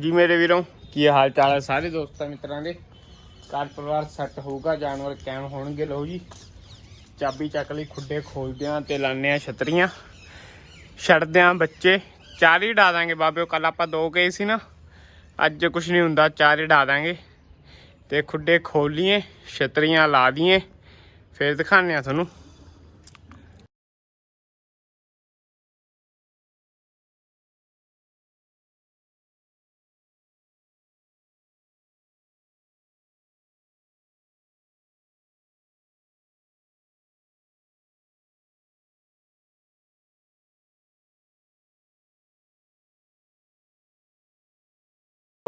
ਜੀ ਮੇਰੇ ਵੀਰੋ, ਕੀ ਹਾਲ ਚਾਲ ਹੈ? ਸਾਰੇ ਦੋਸਤਾਂ ਮਿੱਤਰਾਂ ਦੇ, ਘਰ ਪਰਿਵਾਰ ਸੈੱਟ ਹੋਊਗਾ, ਜਾਨਵਰ ਕਾਇਮ ਹੋਣਗੇ ਲੋ ਜੀ। ਚਾਬੀ ਚੱਕ ਲਈ, ਖੁੱਡੇ ਖੋਲਦੇ ਆਂ ਤੇ ਲਾਣੇ ਆ ਛਤਰੀਆਂ। ਛੱਡਦੇ ਆਂ ਬੱਚੇ, ਚਾਰ ਹੀ ਡਾ ਦਾਂਗੇ ਬਾਬੇ ਕੱਲ ਆਪਾਂ ਦੋ ਗਏ ਸੀ ਨਾ, ਅੱਜ ਕੁਝ ਨਹੀਂ ਹੁੰਦਾ, ਚਾਰ ਹੀ ਡਾ ਦਾਂਗੇ। ਤੇ ਖੁੱਡੇ ਖੋਲੀਏ ਛਤਰੀਆਂ ਲਾ ਦਈਏ, ਫਿਰ ਦਿਖਾਣੇ ਆ ਤੁਹਾਨੂੰ।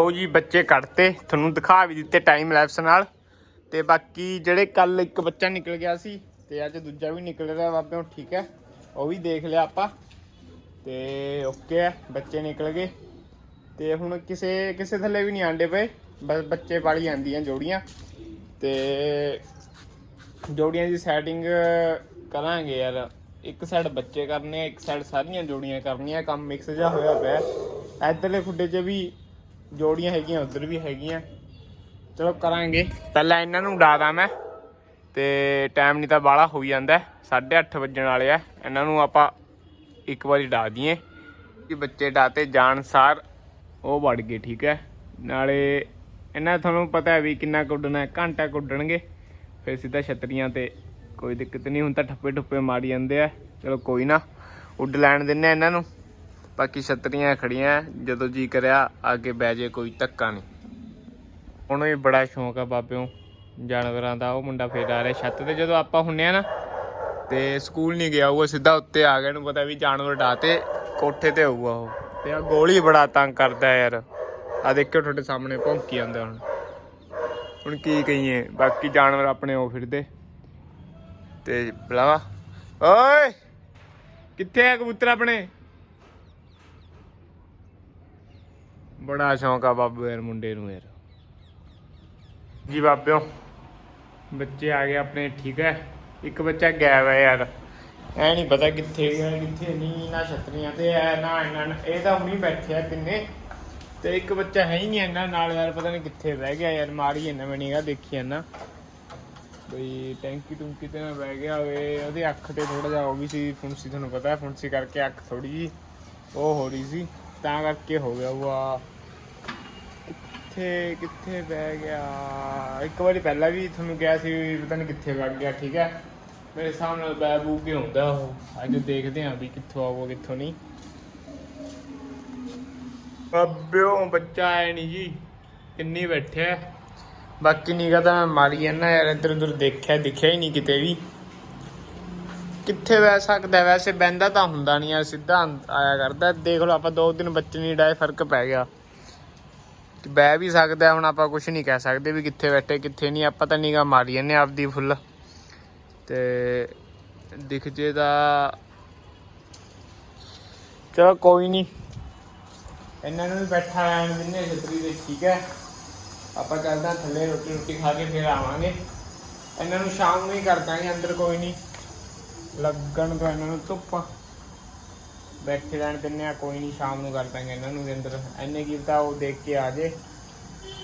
ਉਹ ਜੀ, ਬੱਚੇ ਕੱਢਤੇ। ਤੁਹਾਨੂੰ ਦਿਖਾ ਵੀ ਦਿੱਤੇ ਟਾਈਮ ਲੈਪਸ ਨਾਲ। ਤੇ ਬਾਕੀ ਜਿਹੜੇ ਕੱਲ ਇੱਕ ਬੱਚਾ ਨਿਕਲ ਗਿਆ ਸੀ, ਤੇ ਅੱਜ ਦੂਜਾ ਵੀ ਨਿਕਲ ਰਿਹਾ ਬਾਬੇ ਬਾਬਿਓ, ਠੀਕ ਹੈ? ਉਹ ਵੀ ਦੇਖ ਲਿਆ ਆਪਾਂ। ਤੇ ਓਕੇ ਹੈ, ਬੱਚੇ ਨਿਕਲ ਗਏ। ਤੇ ਹੁਣ ਕਿਸੇ ਕਿਸੇ ਥੱਲੇ ਵੀ ਨਹੀਂ ਆਂਡੇ ਪਏ। ਬਸ ਬੱਚੇ ਪਾਲੀ ਜਾਂਦੀਆਂ ਜੋੜੀਆਂ। ਤੇ ਜੋੜੀਆਂ ਦੀ ਸੈਟਿੰਗ ਕਰਾਂਗੇ ਯਾਰ। ਇੱਕ ਸਾਈਡ ਬੱਚੇ ਕਰਨੇ, ਇੱਕ ਸਾਈਡ ਸਾਰੀਆਂ ਜੋੜੀਆਂ ਕਰਨੀਆਂ। ਕੰਮ ਮਿਕਸ ਜਿਹਾ ਹੋਇਆ ਪਿਆ। ਇੱਧਰਲੇ ਖੁੱਡੇ 'ਚ ਵੀ ਜੋੜੀਆਂ ਹੈਗੀਆਂ, ਉਧਰ ਵੀ ਹੈਗੀਆਂ। ਚਲੋ ਕਰਾਂਗੇ। ਪਹਿਲਾਂ ਇਹਨਾਂ ਨੂੰ ਉਡਾਦਾ ਮੈਂ। ਤੇ ਟਾਈਮ ਨਹੀਂ ਤਾਂ ਬਾਲਾ ਹੋਈ ਜਾਂਦਾ 8:30 ਵੱਜਣ ਵਾਲੇ ਆ। ਇਹਨਾਂ ਨੂੰ ਆਪਾਂ ਇੱਕ ਵਾਰੀ ਡਾ ਦਈਏ। ਕਿ ਬੱਚੇ ਡਾਤੇ ਜਾਣ ਸਾਰ, ਉਹ ਵੜ ਗਏ, ਠੀਕ ਹੈ। ਨਾਲੇ ਇਹਨਾਂ ਤੁਹਾਨੂੰ ਪਤਾ ਹੈ ਵੀ ਕਿੰਨਾ ਕੁੱਡਣਾ ਹੈ। ਘੰਟਾ ਕੁੱਡਣਗੇ ਫਿਰ ਸਿੱਧਾ ਛਤਰੀਆਂ ਤੇ ਕੋਈ ਦਿੱਕਤ ਨਹੀਂ। ਹੁਣ ਤਾਂ ਠੱਪੇ ਠੁੱਪੇ ਮਾਰੀ ਜਾਂਦੇ ਆ। ਚਲੋ ਕੋਈ ਨਾ। ਉੱਡ ਲੈਣ ਦਿੰਨੇ ਆ ਇਹਨਾਂ ਨੂੰ। ਬਾਕੀ ਛਤਰੀਆਂ ਖੜੀਆਂ, ਜਦੋਂ ਜੀ ਕਰਿਆ, ਅੱਗੇ ਬਹਿ ਜੇ ਕੋਈ ਧੱਕਾ ਨਹੀਂ। ਉਹਨੂੰ ਵੀ ਬੜਾ ਸ਼ੌਂਕ ਆ ਬਾਬਿਓ, ਜਾਨਵਰਾਂ ਦਾ, ਉਹ ਮੁੰਡਾ ਫੇਰ ਆ ਰਿਹਾ ਛੱਤ ਤੇ, ਜਦੋਂ ਆਪਾਂ ਹੁੰਨੇ ਆ ਨਾ, ਤੇ ਸਕੂਲ ਨਹੀਂ ਗਿਆ ਉਹ ਸਿੱਧਾ ਉੱਤੇ ਆ ਗਿਆ, ਇਹਨੂੰ ਪਤਾ ਵੀ ਜਾਨਵਰ ਡਾਤੇ ਕੋਠੇ ਤੇ ਹੋਊਗਾ ਉਹ। ਤੇ ਆ ਗੋਲੀ ਬੜਾ ਤੰਗ ਕਰਦਾ ਯਾਰ। ਆ ਦੇਖਿਓ ਤੁਹਾਡੇ ਸਾਹਮਣੇ ਭੌਂਕੀ ਜਾਂਦਾ ਹੁਣ। ਹੁਣ ਕੀ ਕਹੀਏ, ਬਾਕੀ ਜਾਨਵਰ ਆਪਣੇ ਉਹ ਫਿਰਦੇ। ਤੇ ਬਲਾਵਾ ਓਏ! ਕਿੱਥੇ ਆ ਕਬੂਤਰ ਆਪਣੇ? ਬੜਾ ਸ਼ੌਂਕ ਆ ਬਾਬੂ ਯਾਰ ਮੁੰਡੇ ਨੂੰ ਯਾਰ। ਜੀ ਬਾਬਿਓ, ਬੱਚੇ ਆ ਗਏ ਆਪਣੇ, ਠੀਕ ਹੈ? ਇੱਕ ਬੱਚਾ ਗਾਇਬ ਹੈ ਯਾਰ। ਐ ਨਹੀਂ ਪਤਾ ਕਿੱਥੇ ਗਿਆ, ਕਿੱਥੇ ਨਹੀਂ ਨਾ ਛਤਰੀਆਂ ਤੇ ਐ ਨਾ ਇਹਨਾਂ ਇਹ ਤਾਂ ਹੁਣੀ ਬੈਠੇ ਆ ਤਿੰਨੇ। ਤੇ ਇੱਕ ਬੱਚਾ ਹੈ ਹੀ ਨਹੀਂ ਇਹਨਾਂ ਨਾਲ ਯਾਰ, ਪਤਾ ਨਹੀਂ ਕਿੱਥੇ ਬਹਿ ਗਿਆ ਯਾਰ। ਮਾਰੀ ਇਹਨਾਂ ਮੈਨੀਗਾ ਦੇਖੀ ਇਹਨਾਂ ਬਈ ਟੈਂਕੀ ਟੁੰਕੀ ਤੇ ਨਾ ਬਹਿ ਗਿਆ ਹੋਵੇ। ਉਹਦੀ ਅੱਖ ਤੇ ਥੋੜਾ ਜਿਹਾ ਹੋ ਗਈ ਸੀ, ਫੁੰਸੀ ਤੁਹਾਨੂੰ ਪਤਾ ਹੈ ਫੁੰਸੀ ਕਰਕੇ ਅੱਖ ਥੋੜੀ ਜੀ ਉਹ ਹੋ ਰਹੀ ਸੀ। ਤਾਂ ਕਰਕੇ ਹੋ ਗਿਆ ਉਹ ਕਿੱਥੇ ਕਿੱਥੇ ਬਹਿ ਗਿਆ? ਇੱਕ ਵਾਰੀ ਪਹਿਲਾਂ ਵੀ ਤੁਹਾਨੂੰ ਕਿਹਾ ਸੀ ਵੀ ਪਤਾ ਨਹੀਂ ਕਿੱਥੇ ਵਗ ਗਿਆ, ਠੀਕ ਹੈ? ਮੇਰੇ ਸਾਹਮਣੇ ਨਾਲ ਬੈ ਬੂ ਕੇ ਹੁੰਦਾ ਉਹ। ਅੱਜ ਦੇਖਦੇ ਆਂ ਵੀ ਕਿੱਥੋਂ ਆਵੋ ਕਿੱਥੋਂ ਨਹੀਂ। ਬੱਬਿਓ, ਬੱਚਾ ਆਇਆ ਨਹੀਂ ਜੀ। ਕਿੰਨੀ ਬੈਠਿਆ? ਬਾਕੀ ਨਿਗਾ ਤਾਂ ਮੈਂ ਮਾਰੀ ਜਾਂਦਾ ਯਾਰ ਇੱਧਰ ਉੱਧਰ ਦੇਖਿਆ, ਦਿਖਿਆ ਹੀ ਨਹੀਂ ਕਿਤੇ ਵੀ। ਕਿੱਥੇ ਬਹਿ ਸਕਦਾ? ਵੈਸੇ ਬਹਿੰਦਾ ਤਾਂ ਹੁੰਦਾ ਨਹੀਂ ਆ ਸਿੱਧਾ ਆਇਆ ਕਰਦਾ। ਦੇਖ ਲਓ, ਆਪਾਂ ਦੋ ਦਿਨ ਬੱਚੇ ਨਹੀਂ ਡਾਏ ਫ਼ਰਕ ਪੈ ਗਿਆ। ਕਿ ਬਹਿ ਵੀ ਸਕਦਾ ਹੁਣ ਆਪਾਂ ਕੁਝ ਨਹੀਂ ਕਹਿ ਸਕਦੇ ਵੀ ਕਿੱਥੇ ਬੈਠੇ, ਕਿੱਥੇ ਨਹੀਂ, ਆਪਾਂ ਤਾਂ ਨਿਗਾ ਮਾਰੀ ਜਾਂਦੇ ਹਾਂ ਆਪਦੀ ਫੁੱਲ ਤੇ ਦਿਖ ਜੇ ਤਾਂ ਚਲੋ ਕੋਈ ਨਹੀਂ। ਇਹਨਾਂ ਨੂੰ ਵੀ ਬੈਠਾ ਰਹਿਣ ਦਿੰਨੇ ਛਤਰੀ ਦੇ, ਠੀਕ ਹੈ। ਆਪਾਂ ਚੱਲਦੇ ਹਾਂ ਥੱਲੇ ਰੋਟੀ ਰੋਟੀ ਖਾ ਕੇ ਫਿਰ ਆਵਾਂਗੇ। ਇਹਨਾਂ ਨੂੰ ਸ਼ਾਮ ਨੂੰ ਹੀ ਕਰ ਦਾਂਗੇ, ਅੰਦਰ ਕੋਈ ਨਹੀਂ। ਲੱਗਣ ਤੋਂ ਇਹਨਾਂ ਨੂੰ ਧੁੱਪ। ਬੈਠੇ ਰਹਿਣ ਦਿੰਨੇ ਆ ਕੋਈ ਨਹੀਂ ਸ਼ਾਮ ਨੂੰ ਕਰ ਦਾਂਗੇ ਇਹਨਾਂ ਨੂੰ ਅੰਦਰ। ਐਨੇ ਕੀ ਤਾਂ ਉਹ ਦੇਖ ਕੇ ਆ ਜੇ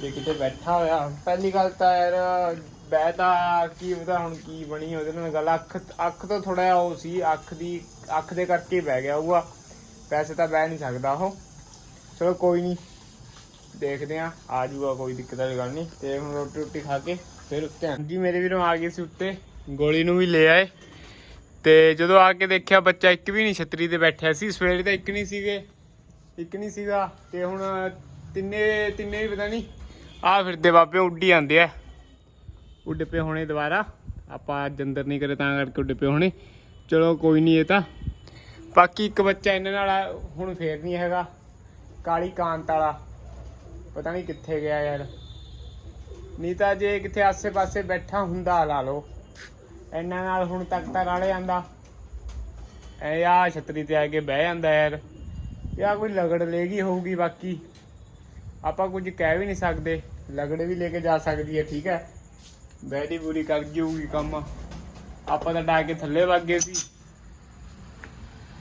ਜੇ ਕਿਤੇ ਬੈਠਾ ਹੋਇਆ। ਪਹਿਲੀ ਗੱਲ ਤਾਂ ਯਾਰ ਬਹਿਦਾ ਕੀ ਪਤਾ ਹੁਣ ਕੀ ਬਣੀ, ਉਹਦੇ ਨਾਲ ਗੱਲ। ਅੱਖ ਅੱਖ ਤੋਂ ਥੋੜਾ ਜਿਹਾ ਉਹ ਸੀ, ਅੱਖ ਦੀ, ਅੱਖ ਦੇ ਕਰਕੇ ਬਹਿ ਗਿਆ ਹੋਊਗਾ ਪੈਸੇ ਤਾਂ ਬਹਿ ਨਹੀਂ ਸਕਦਾ ਉਹ। ਚਲੋ ਕੋਈ ਨਹੀਂ, ਦੇਖਦੇ ਆ ਆ ਜੂਗਾ, ਕੋਈ ਦਿੱਕਤ ਵਾਲੀ ਗੱਲ ਨਹੀਂ। ਤੇ ਹੁਣ ਰੋਟੀ ਰੋਟੀ ਖਾ ਕੇ ਫਿਰ ਉੱਤੇ ਆਂ ਜੀ ਮੇਰੇ ਵੀਰੋਂ ਆ ਗਏ ਸੀ ਉੱਤੇ, ਗੋਲੀ ਨੂੰ ਵੀ ਲੈ ਆਏ। ਤੇ ਜਦੋਂ ਆ ਕੇ ਦੇਖਿਆ ਬੱਚਾ ਇੱਕ ਵੀ ਨਹੀਂ ਛਤਰੀ ਤੇ ਬੈਠਿਆ ਸੀ, ਸਵੇਰੇ ਤਾਂ ਇੱਕ ਨਹੀਂ ਸੀਗੇ। ਇੱਕ ਨਹੀਂ ਸੀਗਾ ਤੇ ਹੁਣ ਤਿੰਨੇ ਤਿੰਨੇ ਵੀ ਪਤਾ ਨਹੀਂ ਆ ਫਿਰਦੇ ਬਾਬੇ ਉੱਡੀ ਜਾਂਦੇ ਆ। ਉੱਡ ਪਏ ਹੋਣੇ ਦੁਬਾਰਾ। ਆਪਾਂ ਅੱਜ ਅੰਦਰ ਨਹੀਂ ਕਰੇ ਤਾਂ ਕਰਕੇ ਉੱਡ ਪਏ ਹੋਣੇ। ਚਲੋ ਕੋਈ ਨਹੀਂ ਇਹ ਤਾਂ। ਬਾਕੀ ਇੱਕ ਬੱਚਾ ਇਹਨਾਂ ਨਾਲ ਹੁਣ ਫੇਰ ਨਹੀਂ ਹੈਗਾ। ਕਾਲੀ ਕਾਂਤ ਵਾਲਾ। ਪਤਾ ਨਹੀਂ ਕਿੱਥੇ ਗਿਆ ਯਾਰ। ਨਹੀਂ ਤਾਂ ਜੇ ਕਿਤੇ ਆਸੇ-ਪਾਸੇ ਬੈਠਾ ਹੁੰਦਾ, ਲਾ ਲਓ। ਇਹਨਾਂ ਨਾਲ ਹੁਣ ਤੱਕ ਤਾਂ ਨਾਲੇ ਆਂਦਾ। ਐ ਆ ਛਤਰੀ ਤੇ ਆ ਕੇ ਬਹਿ ਜਾਂਦਾ ਯਾਰ। ਯਾ ਕੋਈ ਲਗੜ ਲੈਗੀ ਹੋਊਗੀ ਬਾਕੀ। ਆਪਾਂ ਕੁਝ ਕਹਿ ਵੀ ਨਹੀਂ ਸਕਦੇ। ਲਗੜ ਵੀ ਲੈ ਕੇ ਜਾ ਸਕਦੀ ਹੈ, ਠੀਕ ਹੈ। ਬੈਡੀ ਬੁਰੀ ਕਰ ਜੂਗੀ ਕੰਮ। ਆਪਾਂ ਤਾਂ ਡਾ ਕੇ ਥੱਲੇ ਵਗ ਗਏ ਸੀ।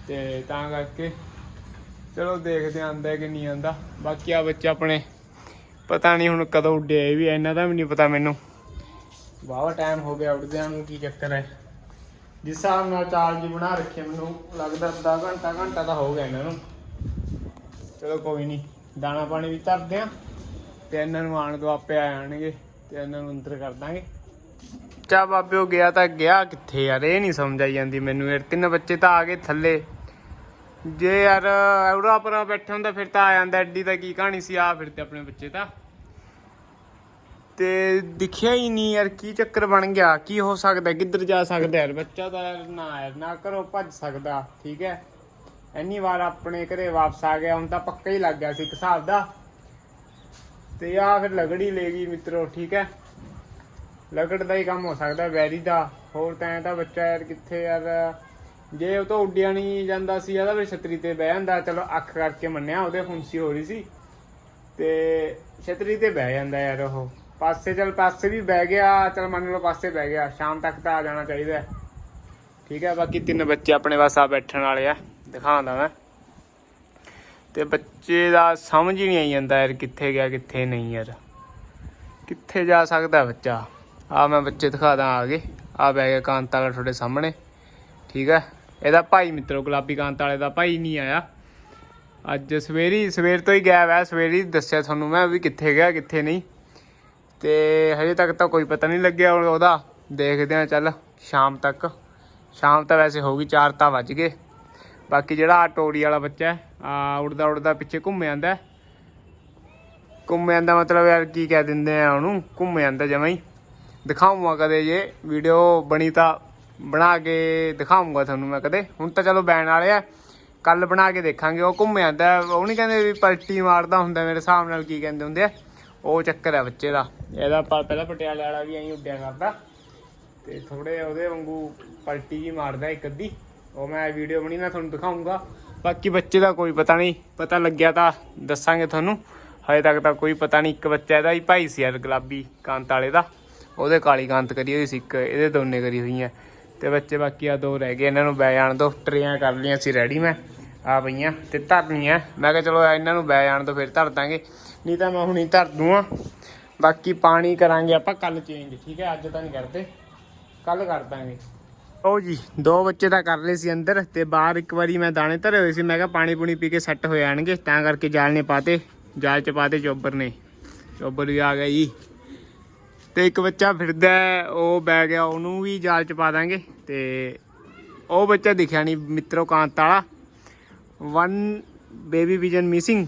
ਤੇ ਤਾਂ ਕਰਕੇ ਚਲੋ ਦੇਖਦੇ ਆਂ ਆਂਦਾ ਕਿ ਨਹੀਂ ਆਂਦਾ। ਬਾਕੀ ਆ ਬੱਚੇ ਆਪਣੇ, ਪਤਾ ਨਹੀਂ ਹੁਣ ਕਦੋਂ ਉੱਡਿਆ ਇਹ ਵੀ ਇਹਨਾਂ ਦਾ ਵੀ ਨਹੀਂ ਪਤਾ ਮੈਨੂੰ। ਵਾਵਾ ਟਾਈਮ ਹੋ ਗਿਆ ਉੱਡਦਿਆਂ ਨੂੰ, ਕੀ ਚੱਕਰ ਹੈ? ਜਿਸ ਹਿਸਾਬ ਨਾਲ ਚਾਰਜ ਬਣਾ ਰੱਖਿਆ ਮੈਨੂੰ ਲੱਗਦਾ ਅੱਧਾ ਘੰਟਾ ਘੰਟਾ ਤਾਂ ਹੋ ਗਿਆ ਇਹਨਾਂ ਨੂੰ। ਚਲੋ ਕੋਈ ਨਹੀਂ ਦਾਣਾ ਪਾਣੀ ਵੀ ਧਰਦੇ ਆ ਤੇ ਇਹਨਾਂ ਨੂੰ ਆਣ ਤੋਂ ਆਪੇ ਆ ਜਾਣਗੇ ਤੇ ਇਹਨਾਂ ਨੂੰ ਅੰਦਰ ਕਰ ਦਾਂਗੇ। ਚਾ ਬਾਬੇ ਉਹ ਗਿਆ ਤਾਂ ਗਿਆ ਕਿੱਥੇ ਯਾਰ? ਇਹ ਨਹੀਂ ਸਮਝ ਆਈ ਜਾਂਦੀ ਮੈਨੂੰ ਯਾਰ, ਤਿੰਨ ਬੱਚੇ ਤਾਂ ਆ ਗਏ ਥੱਲੇ। ਜੇ ਯਾਰ ਐਵਰਾ ਪਰਾ ਬੈਠਾ ਹੁੰਦਾ, ਫਿਰ ਤਾਂ ਆ ਜਾਂਦਾ, ਐਡੀ ਤਾਂ ਕੀ ਕਹਾਣੀ ਸੀ ਆ ਫਿਰ ਤੇ ਆਪਣੇ ਬੱਚੇ ਤਾਂ। ਤੇ ਦਿਖਿਆ ਹੀ ਨਹੀਂ ਯਾਰ, ਕੀ ਚੱਕਰ ਬਣ ਗਿਆ? ਕੀ ਹੋ ਸਕਦਾ? ਕਿੱਧਰ ਜਾ ਸਕਦਾ ਯਾਰ? ਬੱਚਾ ਤਾਂ ਯਾਰ ਨਾ ਯਾਰ, ਨਾ ਕਰੋ ਭੱਜ ਸਕਦਾ, ਠੀਕ ਹੈ? ਇੰਨੀ ਵਾਰ ਆਪਣੇ ਘਰੇ ਵਾਪਸ ਆ ਗਿਆ, ਹੁਣ ਤਾਂ ਪੱਕਾ ਹੀ ਲੱਗ ਗਿਆ ਸੀ ਇੱਕ ਹਿਸਾਬ ਦਾ। ਤੇ ਆ ਫਿਰ ਲਗੜੀ ਲੈ ਗਈ ਮਿੱਤਰੋ, ਠੀਕ ਹੈ? ਲਗੜ ਦਾ ਹੀ ਕੰਮ ਹੋ ਸਕਦਾ, ਵੈਰੀ ਦਾ। ਹੋਰ ਤਾਂ ਐਂ ਤਾਂ ਬੱਚਾ ਯਾਰ ਕਿੱਥੇ ਯਾਰ? ਜੇ ਉਹ ਤਾਂ ਉੱਡਿਆ ਨਹੀਂ ਜਾਂਦਾ ਸੀ, ਇਹਦਾ ਫਿਰ ਛਤਰੀ ਤੇ ਬਹਿ ਜਾਂਦਾ। ਚਲੋ, ਅੱਖ ਕਰਕੇ ਮੰਨਿਆ, ਉਹਦੇ ਫੁੰਸੀ ਹੋ ਰਹੀ ਸੀ। ਤੇ ਛਤਰੀ ਤੇ ਬਹਿ ਜਾਂਦਾ ਯਾਰ ਉਹ। ਪਾਸੇ ਚਲ ਪਾਸੇ ਵੀ ਬਹਿ ਗਿਆ, ਚਲ ਮੰਨ ਲਓ ਪਾਸੇ ਬਹਿ ਗਿਆ, ਸ਼ਾਮ ਤੱਕ ਤਾਂ ਆ ਜਾਣਾ ਚਾਹੀਦਾ। ਠੀਕ ਹੈ, ਬਾਕੀ ਤਿੰਨ ਬੱਚੇ ਆਪਣੇ ਪਾਸ ਆ ਬੈਠਣ ਵਾਲੇ ਆ ਦਿਖਾਉਂਦਾ ਮੈਂ। ਤੇ ਬੱਚੇ ਦਾ ਸਮਝ ਹੀ ਨਹੀਂ ਆਈ ਜਾਂਦਾ ਯਾਰ ਕਿੱਥੇ ਗਿਆ, ਕਿੱਥੇ ਨਹੀਂ ਯਾਰ। ਕਿੱਥੇ ਜਾ ਸਕਦਾ ਬੱਚਾ? ਆ ਮੈਂ ਬੱਚੇ ਦਿਖਾਦਾ ਆ ਗਏ ਆ ਬਹਿ ਗਿਆ ਕਾਂਤ ਵਾਲਾ ਤੁਹਾਡੇ ਸਾਹਮਣੇ। ਠੀਕ ਹੈ, ਇਹਦਾ ਭਾਈ ਮਿੱਤਰੋ, ਗੁਲਾਬੀ ਕਾਂਤ ਵਾਲੇ ਦਾ ਭਾਈ ਨਹੀਂ ਆਇਆ। ਅੱਜ ਸਵੇਰੀ, ਸਵੇਰ ਤੋਂ ਹੀ ਗਿਆ ਵੈ ਸਵੇਰੀ ਦੱਸਿਆ ਤੁਹਾਨੂੰ ਮੈਂ ਵੀ ਕਿੱਥੇ ਗਿਆ, ਕਿੱਥੇ ਨਹੀਂ। ਤੇ ਹਜੇ ਤੱਕ ਤਾਂ ਕੋਈ ਪਤਾ ਨਹੀਂ ਲੱਗਿਆ ਉਹਦਾ। ਦੇਖਦੇ ਆ ਚੱਲ, ਸ਼ਾਮ ਤੱਕ। ਸ਼ਾਮ ਤਾਂ ਵੈਸੇ ਹੋ ਗਈ 4 ਤਾਂ ਵੱਜ ਗਏ। ਬਾਕੀ ਜਿਹੜਾ ਆ ਟੋਰੀ ਵਾਲਾ ਬੱਚਾ ਹੈ ਆ ਉੜਦਾ ਉੜਦਾ ਪਿੱਛੇ ਘੁੰਮ ਜਾਂਦਾ ਹੈ। ਘੁੰਮ ਜਾਂਦਾ ਮਤਲਬ ਯਾਰ ਕੀ ਕਹਿ ਦਿੰਦੇ ਆ ਉਹਨੂੰ, ਘੁੰਮ ਜਾਂਦਾ ਜਮਾਂ ਹੀ। ਦਿਖਾਉਂਗਾ ਕਦੇ ਜੇ ਵੀਡੀਓ ਬਣੀ ਤਾਂ ਬਣਾ ਕੇ ਦਿਖਾਉਂਗਾ ਤੁਹਾਨੂੰ ਮੈਂ ਕਦੇ। ਹੁਣ ਤਾਂ ਚਲੋ ਬੈਨ ਵਾਲੇ ਆ ਕੱਲ ਬਣਾ ਕੇ ਦੇਖਾਂਗੇ, ਉਹ ਘੁੰਮ ਜਾਂਦਾ ਉਹ ਨਹੀਂ ਕਹਿੰਦੇ ਵੀ ਪਲਟੀ ਮਾਰਦਾ ਹੁੰਦਾ ਮੇਰੇ ਹਿਸਾਬ ਨਾਲ ਕੀ ਕਹਿੰਦੇ ਹੁੰਦੇ ਆ। ਉਹ ਚੱਕਰ ਹੈ ਬੱਚੇ ਦਾ। ਇਹਦਾ ਪ- ਪਹਿਲਾਂ ਪਟਿਆਲੇ ਵਾਲਾ ਵੀ ਐਂ ਉੱਡਿਆ ਕਰਦਾ। ਤੇ ਥੋੜੇ ਉਹਦੇ ਵਾਂਗੂ ਪਲਟੀ ਜੀ ਮਾਰਦਾ ਇੱਕ ਅੱਧੀ। ਉਹ ਮੈਂ ਵੀਡੀਓ ਬਣੀ, ਮੈਂ ਤੁਹਾਨੂੰ ਦਿਖਾਉਂਗਾ ਬਾਕੀ ਬੱਚੇ ਦਾ ਕੋਈ ਪਤਾ ਨਹੀਂ, ਪਤਾ ਲੱਗਿਆ ਤਾਂ ਦੱਸਾਂਗੇ ਤੁਹਾਨੂੰ। ਹਜੇ ਤੱਕ ਤਾਂ ਕੋਈ ਪਤਾ ਨਹੀਂ, ਇੱਕ ਬੱਚਾ ਇਹਦਾ ਹੀ ਭਾਈ ਸੀ ਯਾਰ, ਗੁਲਾਬੀ ਕਾਂਤ ਵਾਲੇ ਦਾ। ਉਹਦੇ ਕਾਲੀ ਕਾਂਤ ਕਰੀ ਹੋਈ ਸੀ ਇੱਕ, ਇਹਦੇ ਦੋਨੇ ਕਰੀ ਹੋਈਆਂ ਤੇ ਬੱਚੇ ਬਾਕੀ ਆ ਦੋ ਰਹਿ ਗਏ, ਇਹਨਾਂ ਨੂੰ ਬੈ ਜਾਣ ਦੋ। ਟਰੇਆਂ ਕਰ ਲਈਆਂ ਸੀ, ਰੈਡੀ ਮੈਂ। ਆ ਪਈਆਂ ਤੇ ਧਰਨੀਆਂ। ਮੈਂ ਕਿਹਾ ਚਲੋ ਇਹਨਾਂ ਨੂੰ ਬੈ ਜਾਣ ਤੋਂ ਫਿਰ ਧਰ ਦਾਂਗੇ। ਨਹੀਂ ਤਾਂ ਮੈਂ ਹੁਣੀ ਧਰ ਦੂੰਗਾ। ਬਾਕੀ ਪਾਣੀ ਕਰਾਂਗੇ ਆਪਾਂ ਕੱਲ ਚੇਂਜ ਠੀਕ ਹੈ? ਅੱਜ ਤਾਂ ਨਹੀਂ ਕਰਦੇ। ਕੱਲ ਕਰ ਦਾਂਗੇ। ਉਹ ਜੀ, ਦੋ ਬੱਚੇ ਤਾਂ ਕਰ ਲਏ ਸੀ ਅੰਦਰ, ਤੇ ਬਾਹਰ ਇੱਕ ਵਾਰੀ ਮੈਂ ਦਾਣੇ ਧਰੇ ਹੋਏ ਸੀ। ਮੈਂ ਕਿਹਾ ਪਾਣੀ ਪੂਣੀ ਪੀ ਕੇ ਸੈੱਟ ਹੋ ਜਾਣਗੇ ਤਾਂ ਕਰਕੇ ਜਾਲ ਨੇ ਪਾਤੇ। ਜਾਲ ਚ ਪਾਤੇ ਚੋਬਰ ਨੇ। ਚੋਬਰ ਵੀ ਆ ਗਿਆ ਜੀ। ਤੇ ਇੱਕ ਬੱਚਾ ਫਿਰਦਾ ਉਹ ਬੈ ਗਿਆ, ਉਹਨੂੰ ਵੀ ਜਾਲ ਚ ਪਾ ਦਾਂਗੇ। ਤੇ ਉਹ ਬੱਚਾ ਦਿਖਿਆ ਨਹੀਂ ਮਿੱਤਰੋ, ਕਾਂਤ ਵਾਲਾ। ਵਨ ਬੇਬੀ ਵਿਜਨ ਮਿਸਿੰਗ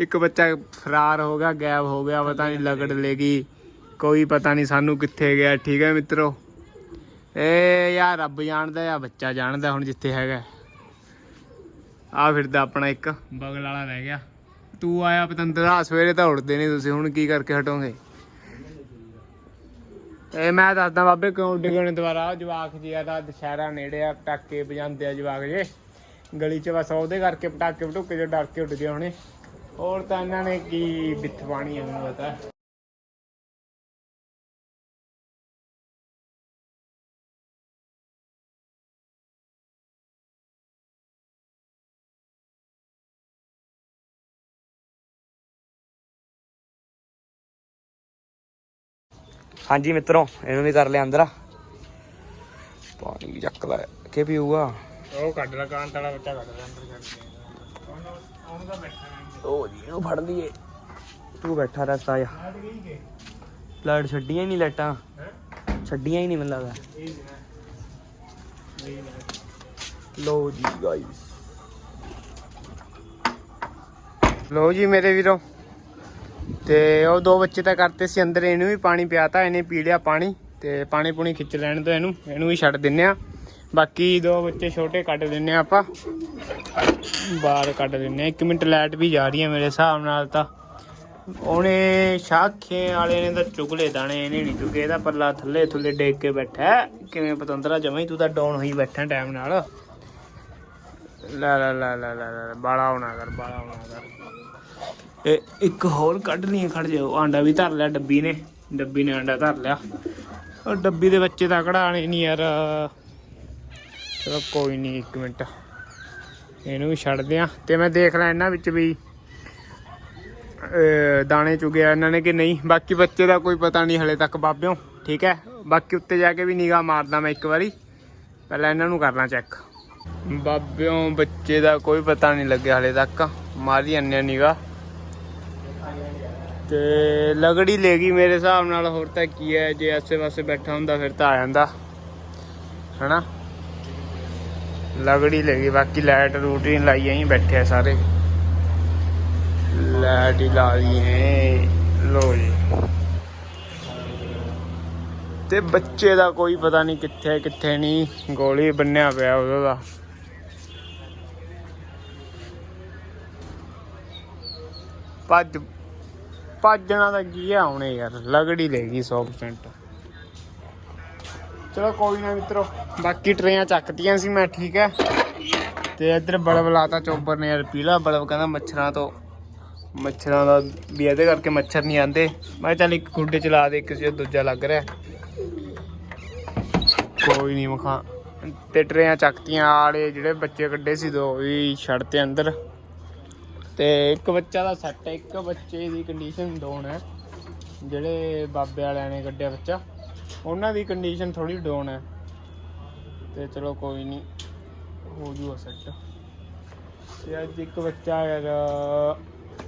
ਇੱਕ ਬੱਚਾ ਫਰਾਰ ਹੋ ਗਿਆ ਗਾਇਬ ਹੋ ਗਿਆ ਪਤਾ ਨਹੀਂ ਲਗੜ ਲੈ ਗਈ। ਕੋਈ ਪਤਾ ਨਹੀਂ ਸਾਨੂੰ ਕਿੱਥੇ ਗਿਆ। ਠੀਕ ਹੈ ਮਿੱਤਰੋ? ਏ ਯਾਰ ਰੱਬ ਜਾਣਦਾ ਆ ਬੱਚਾ ਜਾਣਦਾ ਹੁਣ ਜਿੱਥੇ ਹੈਗਾ। ਆ ਫਿਰਦਾ ਆਪਣਾ ਇੱਕ ਬਗਲ ਵਾਲਾ ਰਹਿ ਗਿਆ। ਤੂੰ ਆਇਆ ਪਤੰਦਰਾ ਸਵੇਰੇ ਤਾਂ ਉੱਠਦੇ ਨਹੀਂ ਤੁਸੀਂ ਹੁਣ ਕੀ ਕਰਕੇ ਹਟੋਗੇ? ਇਹ ਮੈਂ ਦੱਸਦਾ ਬਾਬੇ ਕਿਉਂ ਡਿਗਣ ਦੁਆਰਾ ਜਵਾਕ ਜੀ ਦਾ ਦੁਸ਼ਹਿਰਾ ਨੇੜੇ ਆ ਪਟਾਕੇ ਵਜਾਉਂਦੇ ਆ ਜਵਾਕ ਜੇ। ਗਲੀ 'ਚ ਬਸ ਉਹਦੇ ਕਰਕੇ ਪਟਾਕੇ ਪਟੂਕੇ ਜੋ ਡਰ ਕੇ ਉੱਡਦੇ ਹੋਣੇ। ਹੋਰ ਤਾਂ ਇਹਨਾਂ ਨੇ ਕੀ ਬਿੱਥ ਪਾਣੀ ਮੈਨੂੰ ਪਤਾ। ਹਾਂਜੀ ਮਿੱਤਰੋ ਇਹਨੂੰ ਵੀ ਕਰ ਲਿਆ ਅੰਦਰ ਪਾਣੀ ਵੀ ਚੱਕ ਲੈ ਕਿ ਪੀਊਗਾ ਉਹ ਕੱਢ ਲਾ ਕਾਂਤ ਵਾਲਾ ਬੱਚਾ ਕੱਢ ਲੈ ਅੰਦਰ ਛੱਡ ਦੇ ਉਹਨੂੰ ਉਹਨੂੰ ਤਾਂ ਬੈਠਾ ਲੋ ਜੀ, ਇਹਨੂੰ ਫੜ ਲਈਏ। ਤੂੰ ਬੈਠਾ ਰਸਤਾ ਜਾ ਲਾਈਟ ਛੱਡੀਆਂ ਹੀ ਨਹੀਂ ਲਾਈਟਾਂ। ਛੱਡੀਆਂ ਹੀ ਨਹੀਂ ਮੈਨੂੰ ਲੱਗਦਾ। ਲੋ ਜੀ ਗਾਇਸ ਲੋ ਜੀ ਮੇਰੇ ਵੀਰੋ। ਤੇ ਉਹ ਦੋ ਬੱਚੇ ਤਾਂ ਕਰਤੇ ਸੀ ਅੰਦਰ, ਇਹਨੂੰ ਵੀ ਪਾਣੀ ਪਿਆਤਾ, ਇਹਨੇ ਪੀ ਲਿਆ ਪਾਣੀ। ਤੇ ਪਾਣੀ ਪੂਣੀ ਖਿੱਚ ਲੈਣ ਤੋਂ ਇਹਨੂੰ। ਇਹਨੂੰ ਵੀ ਛੱਡ ਦਿੰਨੇ ਆ। ਬਾਕੀ ਦੋ ਬੱਚੇ ਛੋਟੇ ਕੱਢ ਦਿੰਨੇ ਆ ਆਪਾਂ। ਬਾਹਰ ਕੱਢ ਦਿੰਨੇ ਆ। 1 ਮਿੰਟ ਲਾਈਟ ਵੀ ਜਾ ਰਹੀ ਹੈ ਮੇਰੇ ਹਿਸਾਬ ਨਾਲ ਤਾਂ। ਉਹਨੇ ਸ਼ਾਖੇ ਵਾਲੇ ਨੇ ਤਾਂ ਚੁਗਲੇ ਦਾਣੇ, ਇਹਨੇ ਨਹੀਂ ਚੁਗੇ ਇਹਦਾ ਪੱਲਾ ਥੱਲੇ ਥੱਲੇ ਡੇਕ ਕੇ ਬੈਠਾ। ਕਿਵੇਂ ਪਤੰਦਰਾ, ਜਮਾ ਹੀ ਤੂੰ ਤਾਂ ਡਾਊਨ ਹੋਈ ਬੈਠਾ ਟਾਈਮ ਨਾਲ। ਲੈ ਲੈ ਲੈ ਲੈ ਲੈ ਲੈ, ਬਾਲਾ ਹੋਣਾ ਕਰ, ਬਾਲਾ ਹੋਣਾ ਕਰ। ਇਹ ਇੱਕ ਹੋਰ ਕੱਢ ਲਈ ਖੜ ਜਾਓ। ਆਂਡਾ ਵੀ ਧਰ ਲਿਆ ਡੱਬੀ ਨੇ। ਡੱਬੀ ਨੇ ਆਂਡਾ ਧਰ ਲਿਆ। ਉਹ ਡੱਬੀ ਦੇ ਬੱਚੇ ਤਾਂ ਕਢਾਣੇ ਨਹੀਂ ਯਾਰ। ਚਲੋ ਕੋਈ ਨਹੀਂ ਇੱਕ ਮਿੰਟ। ਇਹਨੂੰ ਵੀ ਛੱਡਦੇ ਆ। ਤੇ ਮੈਂ ਦੇਖ ਲਾਂ ਇਹਨਾਂ ਵਿੱਚ ਵੀ ਦਾਣੇ ਚੁਗਿਆ ਇਹਨਾਂ ਨੇ ਕਿ ਨਹੀਂ। ਬਾਕੀ ਬੱਚੇ ਦਾ ਕੋਈ ਪਤਾ ਨਹੀਂ ਹਲੇ ਤੱਕ ਬਾਬਿਓ, ਠੀਕ ਹੈ? ਬਾਕੀ ਉੱਤੇ ਜਾ ਕੇ ਵੀ ਨਿਗਾਹ ਮਾਰਦਾ ਮੈਂ ਇੱਕ ਵਾਰੀ। ਪਹਿਲਾਂ ਇਹਨਾਂ ਨੂੰ ਕਰਨਾ ਚੈੱਕ ਬਾਬਿਓ, ਬੱਚੇ ਦਾ ਕੋਈ ਪਤਾ ਨਹੀਂ ਲੱਗਿਆ ਹਲੇ ਤੱਕ। ਮਾਰੀ ਅੰਨੇ ਨਿਗਾਹ। ਤੇ ਲਗੜੀ ਲੈ ਗਈ ਮੇਰੇ ਹਿਸਾਬ ਨਾਲ। ਹੋਰ ਤਾਂ ਕੀ ਹੈ, ਜੇ ਆਸੇ ਪਾਸੇ ਬੈਠਾ ਹੁੰਦਾ ਫਿਰ ਤਾਂ ਆ ਜਾਂਦਾ। ਹਨਾ? ਲਗੜੀ ਲੈ ਬਾਕੀ ਲਾਈਟ ਰੂਟੀਨ ਲਾਈ ਐਂ ਬੈਠੇ ਆ ਸਾਰੇ। ਲਾਈਟ ਹੀ ਲਾ ਲਈ ਹੈ ਲੋ ਜੀ। ਤੇ ਬੱਚੇ ਦਾ ਕੋਈ ਪਤਾ ਨਹੀਂ ਕਿੱਥੇ ਕਿੱਥੇ ਨਹੀਂ, ਗੋਲੀ ਬੰਨਿਆ ਪਿਆ ਉਹਦਾ ਦਾ। ਭੱਜ, ਭੱਜਣਾ ਤਾਂ ਕੀ ਆ ਹੁਣੇ ਯਾਰ, ਲਗੜੀ ਲੈ ਗਈ 100% ਚਲੋ ਕੋਈ ਨਾ ਮਿੱਤਰੋ, ਬਾਕੀ ਟਰੇਆਂ ਚੱਕਤੀਆਂ ਸੀ ਮੈਂ, ਠੀਕ ਹੈ। ਤੇ ਇੱਧਰ ਬਲਬ ਲਾਤਾ ਚੋਬਰ ਨੇ ਯਾਰ, ਪੀਲਾ ਬਲਬ, ਕਹਿੰਦਾ ਮੱਛਰਾਂ ਤੋਂ, ਮੱਛਰਾਂ ਦਾ ਵੀ ਇਹਦੇ ਕਰਕੇ ਮੱਛਰ ਨਹੀਂ ਆਉਂਦੇ। ਮੈਂ ਕਿਹਾ ਚੱਲ ਇੱਕ ਗੁੱਡੇ ਚਲਾ ਦੇ, ਇੱਕ ਚ ਦੂਜਾ ਲੱਗ ਰਿਹਾ। ਕੋਈ ਨਹੀਂ ਮਖਾ, ਤੇ ਟਰੇਆਂ ਚੱਕਤੀਆਂ, ਆਲੇ ਜਿਹੜੇ ਬੱਚੇ ਕੱਢੇ ਸੀ, ਦੋ ਵੀ ਛੱਡਤੇ ਅੰਦਰ। ਤੇ ਇੱਕ ਬੱਚਾ ਦਾ ਸੈੱਟ ਹੈ, ਇੱਕ ਬੱਚੇ ਦੀ ਕੰਡੀਸ਼ਨ ਡਾਊਨ ਹੈ ਜਿਹੜੇ ਬਾਬੇ ਵਾਲਿਆਂ ਨੇ ਕੱਢਿਆ ਬੱਚਾ। ਉਹਨਾਂ ਦੀ ਕੰਡੀਸ਼ਨ ਥੋੜੀ ਡਾਊਨ ਹੈ। ਤੇ ਚਲੋ ਕੋਈ ਨਹੀਂ ਹੋ ਜੂਗਾ ਸੈੱਟ ਤੇ ਅੱਜ ਇੱਕ ਬੱਚਾ ਯਾਰ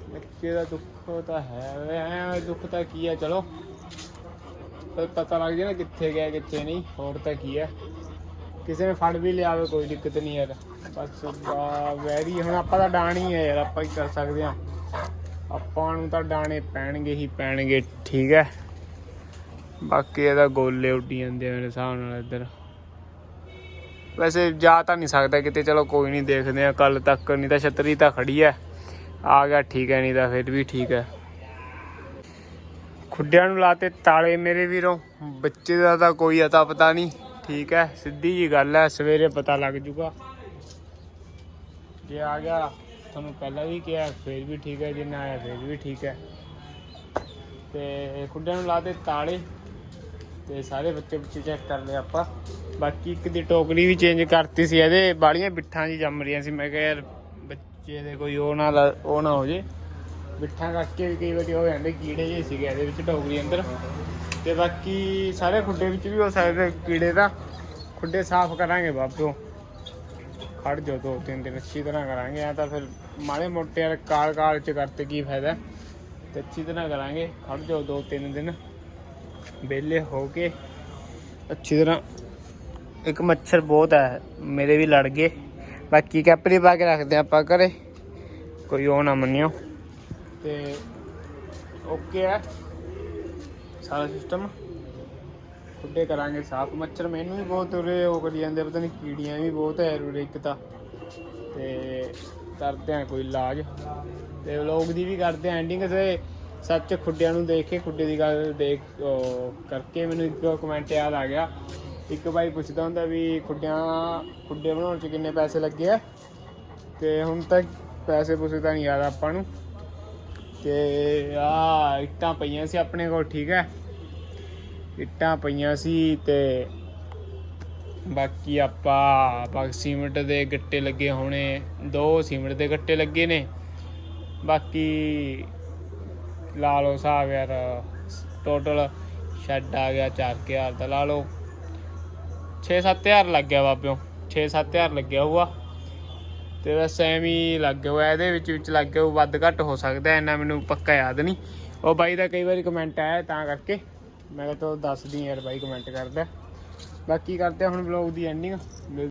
ਬੱਚੇ ਦਾ ਦੁੱਖ ਤਾਂ ਹੈ। ਐ ਦੁੱਖ ਤਾਂ ਕੀ ਹੈ, ਚਲੋ। ਪਤਾ ਲੱਗ ਜੇ ਨਾ ਕਿੱਥੇ ਗਿਆ, ਕਿੱਥੇ ਨਹੀਂ। ਹੋਰ ਤਾਂ ਕੀ ਹੈ। ਕਿਸੇ ਨੇ ਫੜ ਵੀ ਲਿਆਵੇ ਕੋਈ ਦਿੱਕਤ ਨਹੀਂ ਯਾਰ। ਬਸ ਬਾ- ਵੈਰੀ ਹੁਣ ਆਪਾਂ ਤਾਂ ਡਾਣੀ ਹੈ ਯਾਰ, ਆਪਾਂ ਹੀ ਕਰ ਸਕਦੇ ਆ ਆਪਾਂ ਨੂੰ ਤਾਂ ਡਾਣੇ ਪੈਣਗੇ ਹੀ ਪੈਣਗੇ, ਠੀਕ ਹੈ। ਬਾਕੀ ਇਹਦਾ ਗੋਲੇ ਉੱਡੀ ਜਾਂਦੇ ਮੇਰੇ ਹਿਸਾਬ ਨਾਲ ਇੱਧਰ। ਵੈਸੇ ਜਾ ਤਾਂ ਨਹੀਂ ਸਕਦਾ ਕਿਤੇ, ਚਲੋ ਕੋਈ ਨਹੀਂ ਦੇਖਦੇ ਆ ਕੱਲ ਤੱਕ ਨਹੀਂ ਤਾਂ ਛਤਰੀ ਤਾਂ ਖੜੀ ਹੈ ਆ ਗਿਆ ਠੀਕ ਹੈ ਨਹੀਂ ਤਾਂ ਫਿਰ ਵੀ ਠੀਕ ਹੈ ਖੁੱਡਿਆਂ ਨੂੰ ਲਾਤੇ ਤਾਲੇ ਮੇਰੇ ਵੀਰੋਂ, ਬੱਚੇ ਦਾ ਤਾਂ ਕੋਈ ਅਤਾ ਪਤਾ ਨਹੀਂ, ਠੀਕ ਹੈ ਸਿੱਧੀ ਜੀ ਗੱਲ ਹੈ ਸਵੇਰੇ ਪਤਾ ਲੱਗ ਜੂਗਾ। ਜੇ ਆ ਗਿਆ, ਤੁਹਾਨੂੰ ਪਹਿਲਾਂ ਵੀ ਕਿਹਾ, ਫਿਰ ਵੀ ਠੀਕ ਹੈ ਜੇ ਨਾ ਆਇਆ, ਫਿਰ ਵੀ ਠੀਕ ਹੈ ਤੇ ਖੁੱਡਿਆਂ ਨੂੰ ਲਾਤੇ ਤਾਲੇ। ਤੇ ਸਾਰੇ ਬੱਚੇ ਬੱਚੇ ਚੈੱਕ ਕਰ ਲਏ ਆਪਾਂ। ਬਾਕੀ ਇੱਕ ਦੀ ਟੋਕਰੀ ਵੀ ਚੇਂਜ ਕਰਤੀ ਸੀ, ਇਹਦੇ ਬਾਲੀਆਂ ਬਿੱਠਾਂ ਜੀ ਜੰਮ ਰਹੀਆਂ ਸੀ। ਮੈਂ ਕਿਹਾ ਯਾਰ ਬੱਚੇ ਦੇ ਕੋਈ ਉਹ ਨਾ ਲ- ਉਹ ਨਾ ਹੋ ਜੇ। ਬਿੱਠਾਂ ਕਰਕੇ ਵੀ ਕਈ ਵਾਰੀ ਹੋ ਜਾਂਦੇ, ਕੀੜੇ ਜਿਹੇ ਸੀਗੇ ਇਹਦੇ ਵਿੱਚ ਟੋਕਰੀ ਅੰਦਰ। ਤੇ ਬਾਕੀ ਸਾਰੇ ਖੁੱਡੇ ਵਿੱਚ ਵੀ ਹੋ ਸਕਦੇ ਕੀੜੇ ਦਾ ਖੁੱਡੇ ਸਾਫ਼ ਕਰਾਂਗੇ ਬਾਬਿਓ ਖੜ ਜਾਓ ਦੋ ਤਿੰਨ ਦਿਨ, ਅੱਛੀ ਤਰ੍ਹਾਂ ਕਰਾਂਗੇ। ਆ ਤਾਂ ਫਿਰ ਮਾੜੇ ਮੋਟੇ ਯਾਰ ਕਾਲ ਕਾਲ ਚ ਕਰਤੇ ਕੀ ਫਾਇਦਾ। ਤੇ ਅੱਛੀ ਤਰ੍ਹਾਂ ਕਰਾਂਗੇ। ਖੜ ਜਾਓ ਦੋ ਤਿੰਨ ਦਿਨ। ਵਿਹਲੇ ਹੋ ਕੇ। ਅੱਛੀ ਤਰ੍ਹਾਂ ਇੱਕ ਮੱਛਰ ਬਹੁਤ ਹੈ ਮੇਰੇ ਵੀ ਲੜ ਗਏ। ਬਾਕੀ ਕੈਪਰੀ ਪਾ ਕੇ ਰੱਖਦੇ ਆਪਾਂ ਘਰੇ। ਕੋਈ ਉਹ ਨਾ ਮੰਨਿਓ। ਤੇ ਓਕੇ ਹੈ। ਸਾਰਾ ਸਿਸਟਮ ਖੁੱਡੇ ਕਰਾਂਗੇ ਸਾਫ਼। ਮੱਛਰ ਮੈਨੂੰ ਵੀ ਬਹੁਤ ਉਰੇ ਉਹ ਕਰੀ ਜਾਂਦੇ ਪਤਾ ਨਹੀਂ ਕੀੜੀਆਂ ਵੀ ਬਹੁਤ ਹੈ ਉਰੇ ਇੱਕ ਤਾਂ। ਤੇ ਕਰਦੇ ਆ ਕੋਈ ਇਲਾਜ। ਤੇ ਵਲੋਗ ਦੀ ਵੀ ਕਰਦੇ ਆ ਐਂਡਿੰਗ ਤੇ ਸੱਚ ਖੁੱਡਿਆਂ ਨੂੰ ਦੇਖ ਕੇ, ਖੁੱਡੇ ਦੀ ਗੱਲ ਦੇਖ ਕਰਕੇ ਮੈਨੂੰ ਇੱਕ ਕਮੈਂਟ ਯਾਦ ਆ ਗਿਆ। ਇੱਕ ਭਾਈ ਪੁੱਛਦਾ ਹੁੰਦਾ ਵੀ ਖੁੱਡਿਆਂ, ਖੁੱਡੇ ਬਣਾਉਣ 'ਚ ਕਿੰਨੇ ਪੈਸੇ ਲੱਗੇ ਆ? ਤੇ ਹੁਣ ਤੱਕ ਪੈਸੇ ਪੂਸੇ ਤਾਂ ਨਹੀਂ ਯਾਦ ਆਪਾਂ ਨੂੰ। ਤੇ ਆ ਇੱਟਾਂ ਪਈਆਂ ਸੀ ਆਪਣੇ ਕੋਲ, ਠੀਕ ਹੈ? ਇੱਟਾਂ ਪਈਆਂ ਸੀ ਤੇ ਬਾਕੀ ਆਪਾਂ ਬਾਕੀ ਸੀਮੈਂਟ ਦੇ ਗੱਟੇ ਲੱਗੇ ਹੋਣੇ, ਦੋ ਸੀਮਿੰਟ ਦੇ ਗੱਟੇ ਲੱਗੇ ਨੇ। ਬਾਕੀ ਲਾ ਲਓ ਹਿਸਾਬ ਯਾਰ ਟੋਟਲ ਸ਼ੈੱਡ ਆ ਗਿਆ 4000 ਦਾ, ਲਾ ਲਓ 6-7000 ਲੱਗ ਗਿਆ ਬਾਬਿਓ 6-7000 ਲੱਗਿਆ ਹੋਊਗਾ। ਤੇ ਬਸ ਐਵੇਂ ਹੀ ਲੱਗ ਗਿਆ ਇਹਦੇ ਵਿੱਚ ਵਿੱਚ ਲੱਗ ਗਿਆ ਵੱਧ ਘੱਟ ਹੋ ਸਕਦਾ, ਇੰਨਾ ਮੈਨੂੰ ਪੱਕਾ ਯਾਦ ਨਹੀਂ। ਉਹ ਬਾਈ ਦਾ ਕਈ ਵਾਰੀ ਕਮੈਂਟ ਆਇਆ ਤਾਂ ਕਰਕੇ, ਮੈਂ ਕਿਹਾ ਤੋ ਦੱਸਦੀ ਯਾਰ ਬਾਈ ਕਮੈਂਟ ਕਰਦਾ ਬਾਕੀ ਕਰਦੇ ਹੁਣ ਵਲੌਗ ਦੀ ਐਂਡਿੰਗ